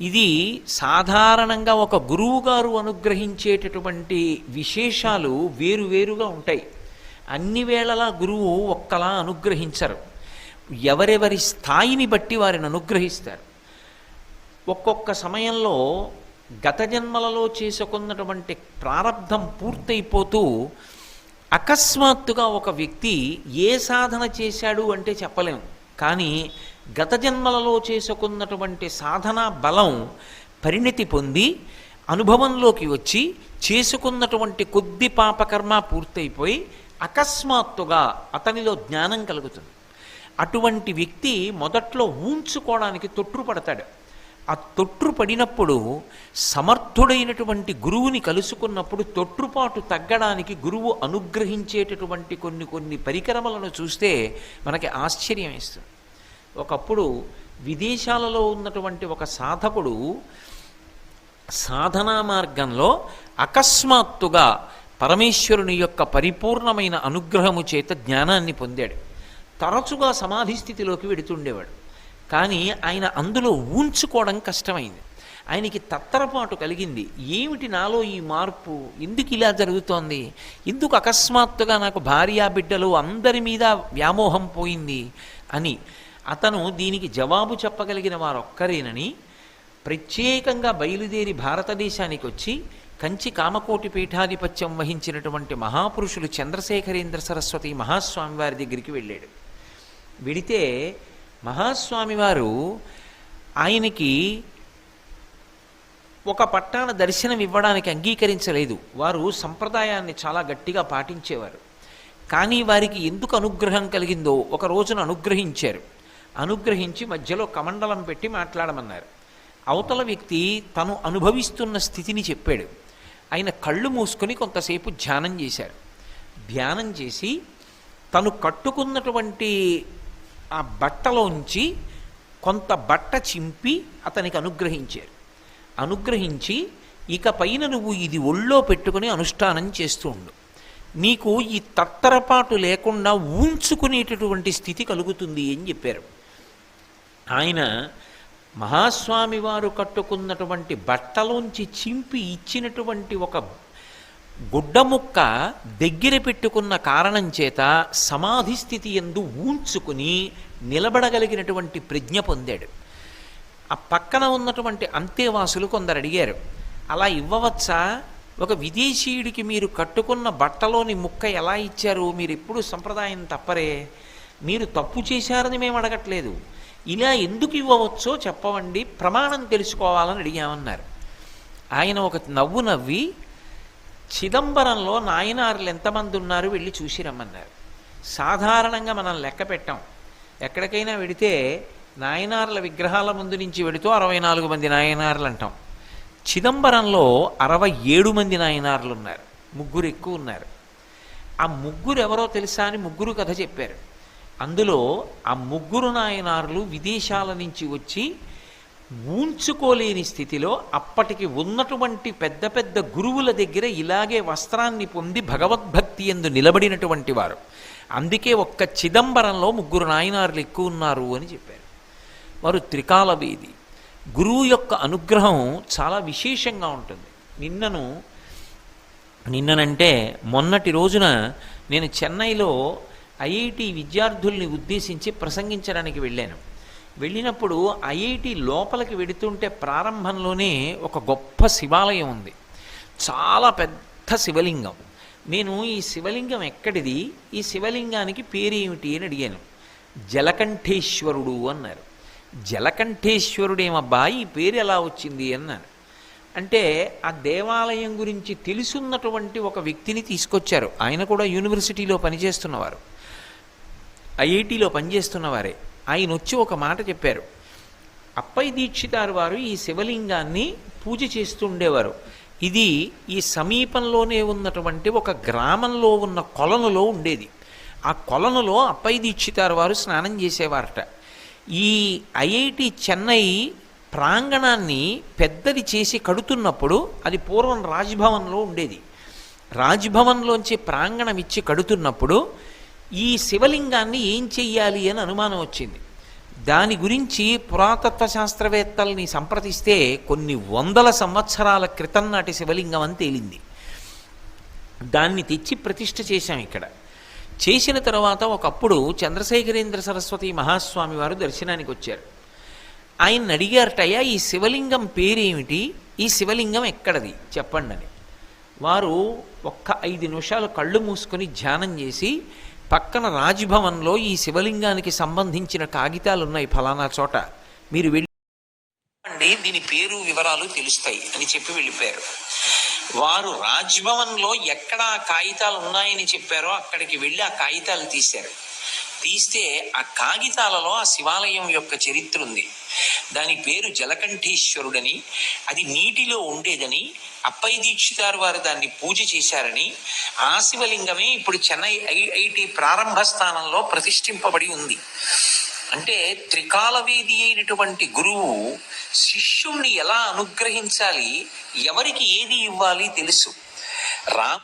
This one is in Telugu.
ఇది సాధారణంగా ఒక గురువు గారు అనుగ్రహించేటటువంటి విశేషాలు వేరువేరుగా ఉంటాయి. అన్ని వేళలా గురువు ఒక్కలా అనుగ్రహించరు. ఎవరెవరి స్థాయిని బట్టి వారిని అనుగ్రహిస్తారు. ఒక్కొక్క సమయంలో గత జన్మలలో చేసుకున్నటువంటి ప్రారంధం పూర్తయిపోతూ అకస్మాత్తుగా ఒక వ్యక్తి ఏ సాధన చేశాడు అంటే చెప్పలేము కానీ గత జన్మలలో చేసుకున్నటువంటి సాధనా బలం పరిణితి పొంది అనుభవంలోకి వచ్చి చేసుకున్నటువంటి కొద్ది పాపకర్మ పూర్తయిపోయి అకస్మాత్తుగా అతనిలో జ్ఞానం కలుగుతుంది. అటువంటి వ్యక్తి మొదట్లో ఊంచుకోవడానికి తొట్టుపడతాడు ఆ తొట్టుపడినప్పుడు సమర్థుడైనటువంటి గురువుని కలుసుకున్నప్పుడు తొట్టుపాటు తగ్గడానికి గురువు అనుగ్రహించేటటువంటి కొన్ని కొన్ని పరికరములను చూస్తే మనకి ఆశ్చర్యం ఇస్తుంది ఒకప్పుడు విదేశాలలో ఉన్నటువంటి ఒక సాధకుడు సాధనా మార్గంలో అకస్మాత్తుగా పరమేశ్వరుని యొక్క పరిపూర్ణమైన అనుగ్రహము చేత జ్ఞానాన్ని పొందాడు. తరచుగా సమాధి స్థితిలోకి వెడుతుండేవాడు. కానీ ఆయన అందులో ఊంచుకోవడం కష్టమైంది. ఆయనకి తత్తరపాటు కలిగింది. ఏమిటి నాలో ఈ మార్పు? ఎందుకు ఇలా జరుగుతోంది? ఎందుకు అకస్మాత్తుగా నాకు భార్యా బిడ్డలు అందరి మీద వ్యామోహం పోయింది? అని అతను దీనికి జవాబు చెప్పగలిగిన వారొక్కరేనని ప్రత్యేకంగా బయలుదేరి భారతదేశానికి వచ్చి కంచి కామకోటి పీఠాధిపత్యం వహించినటువంటి మహాపురుషులు చంద్రశేఖరేంద్ర సరస్వతి మహాస్వామి వారి దగ్గరికి వెళ్ళాడు. వెడితే మహాస్వామి వారు ఆయనకి ఒక పట్టాన దర్శనం ఇవ్వడానికి అంగీకరించలేదు. వారు సంప్రదాయాన్ని చాలా గట్టిగా పాటించేవారు. కానీ వారికి ఎందుకు అనుగ్రహం కలిగిందో ఒక రోజున అనుగ్రహించారు. అనుగ్రహించి మధ్యలో కమండలం పెట్టి మాట్లాడమన్నారు. అవతల వ్యక్తి తను అనుభవిస్తున్న స్థితిని చెప్పాడు. ఆయన కళ్ళు మూసుకొని కొంతసేపు ధ్యానం చేశారు. ధ్యానం చేసి తను కట్టుకున్నటువంటి ఆ బట్టలోంచి కొంత బట్ట చింపి అతనికి అనుగ్రహించారు. అనుగ్రహించి ఇక పైన నువ్వు ఇది ఒళ్ళో పెట్టుకుని అనుష్ఠానం చేస్తూ ఉండు. నీకు ఈ తత్తరపాటు లేకుండా ఊంచుకునేటటువంటి స్థితి కలుగుతుంది అని చెప్పారు. ఆయన మహాస్వామి వారు కట్టుకున్నటువంటి బట్టలోంచి చింపి ఇచ్చినటువంటి ఒక గుడ్డ ముక్క దగ్గర పెట్టుకున్న కారణం చేత సమాధి స్థితి ఎందు ఊంచుకుని నిలబడగలిగినటువంటి ప్రజ్ఞ పొందాడు. ఆ పక్కన ఉన్నటువంటి అంతేవాసులు కొందరు అడిగారు అలా ఇవ్వవచ్చా? ఒక విదేశీయుడికి మీరు కట్టుకున్న బట్టలోని ముక్క ఎలా ఇచ్చారు? మీరు ఎప్పుడు సంప్రదాయం తప్పరే. మీరు తప్పు చేశారని మేము అడగట్లేదు ఇలా ఎందుకు ఇవ్వవచ్చో చెప్పవండి ప్రమాణం తెలుసుకోవాలని అడిగామన్నారు. ఆయన ఒక నవ్వు నవ్వి చిదంబరంలో నాయనారులు ఎంతమంది ఉన్నారు వెళ్ళి చూసి రమ్మన్నారు. సాధారణంగా మనం లెక్క పెట్టాం. ఎక్కడికైనా వెడితే నాయనార్ల విగ్రహాల ముందు నుంచి వెడుతూ అరవై నాలుగు మంది నాయనార్లు అంటాం. చిదంబరంలో అరవై ఏడు మంది నాయనార్లు ఉన్నారు. ముగ్గురు ఎక్కువ ఉన్నారు. ఆ ముగ్గురు ఎవరో తెలుసా అని ముగ్గురు కథ చెప్పారు. అందులో ఆ ముగ్గురు నాయనార్లు విదేశాల నుంచి వచ్చి ఊంచుకోలేని స్థితిలో అప్పటికి ఉన్నటువంటి పెద్ద పెద్ద గురువుల దగ్గర ఇలాగే వస్త్రాన్ని పొంది భగవద్భక్తి ఎందు నిలబడినటువంటి వారు. అందుకే ఒక్క చిదంబరంలో ముగ్గురు నాయనార్లు ఎక్కువ ఉన్నారు అని చెప్పారు. వారు త్రికాల వేది గురువు యొక్క అనుగ్రహం చాలా విశేషంగా ఉంటుంది. నిన్నను నిన్ననంటే మొన్నటి రోజున నేను చెన్నైలో ఐఐటి విద్యార్థుల్ని ఉద్దేశించి ప్రసంగించడానికి వెళ్ళాను. వెళ్ళినప్పుడు ఐఐటి లోపలికి వెడుతుంటే ప్రారంభంలోనే ఒక గొప్ప శివాలయం ఉంది. చాలా పెద్ద శివలింగం. నేను ఈ శివలింగం ఎక్కడిది? ఈ శివలింగానికి పేరేమిటి అని అడిగాను. జలకంఠేశ్వరుడు అన్నారు. జలకంఠేశ్వరుడేమబ్బా? ఈ పేరు ఎలా వచ్చింది అన్నారు. అంటే ఆ దేవాలయం గురించి తెలుసున్నటువంటి ఒక వ్యక్తిని తీసుకొచ్చారు. ఆయన కూడా యూనివర్సిటీలో పనిచేస్తున్నవారు. ఐఐటిలో పనిచేస్తున్నవారే. ఆయన వచ్చి ఒక మాట చెప్పారు. అప్పై దీక్షితారు వారు ఈ శివలింగాన్ని పూజ చేస్తూ ఉండేవారు ఇది ఈ సమీపంలోనే ఉన్నటువంటి ఒక గ్రామంలో ఉన్న కొలనులో ఉండేది. ఆ కొలనులో అప్పై దీక్షితారు వారు స్నానం చేసేవారట. ఈ ఐఐటి చెన్నై ప్రాంగణాన్ని పెద్దది చేసి కడుతున్నప్పుడు అది పూర్వం రాజ్భవన్లో ఉండేది. రాజ్భవన్లోంచి ప్రాంగణం ఇచ్చి కడుతున్నప్పుడు ఈ శివలింగాన్ని ఏం చెయ్యాలి అని అనుమానం వచ్చింది. దాని గురించి పురాతత్వ శాస్త్రవేత్తల్ని సంప్రదిస్తే కొన్ని వందల సంవత్సరాల క్రితం నాటి శివలింగం అని తేలింది. దాన్ని తెచ్చి ప్రతిష్ఠ చేశాం ఇక్కడ. చేసిన తర్వాత ఒకప్పుడు చంద్రశేఖరేంద్ర సరస్వతి మహాస్వామి వారు దర్శనానికి వచ్చారు. ఆయన అడిగారటయ్యా ఈ శివలింగం పేరేమిటి? ఈ శివలింగం ఎక్కడది? చెప్పండి అని. వారు ఒక్క ఐదు నిమిషాలు కళ్ళు మూసుకొని ధ్యానం చేసి పక్కన రాజ్భవన్లో ఈ శివలింగానికి సంబంధించిన కాగితాలు ఉన్నాయి ఫలానా చోట. మీరు వెళ్ళి దీని పేరు వివరాలు తెలుస్తాయి అని చెప్పి వెళ్ళిపోయారు. వారు రాజ్భవన్లో ఎక్కడ ఆ కాగితాలు ఉన్నాయని చెప్పారో అక్కడికి వెళ్ళి ఆ కాగితాలు తీశారు. తీస్తే ఆ కాగితాలలో ఆ శివాలయం యొక్క చరిత్ర ఉంది. దాని పేరు జలకంఠేశ్వరుడని అది నీటిలో ఉండేదని అప్పై దీక్షితారు వారు దాన్ని పూజ చేశారని ఆ శివలింగమే ఇప్పుడు చెన్నై ఐఐటి ప్రారంభ స్థానంలో ప్రతిష్ఠింపబడి ఉంది. అంటే త్రికాలవేది అయినటువంటి గురువు శిష్యుణ్ణి ఎలా అనుగ్రహించాలి ఎవరికి ఏది ఇవ్వాలి తెలుసు. రా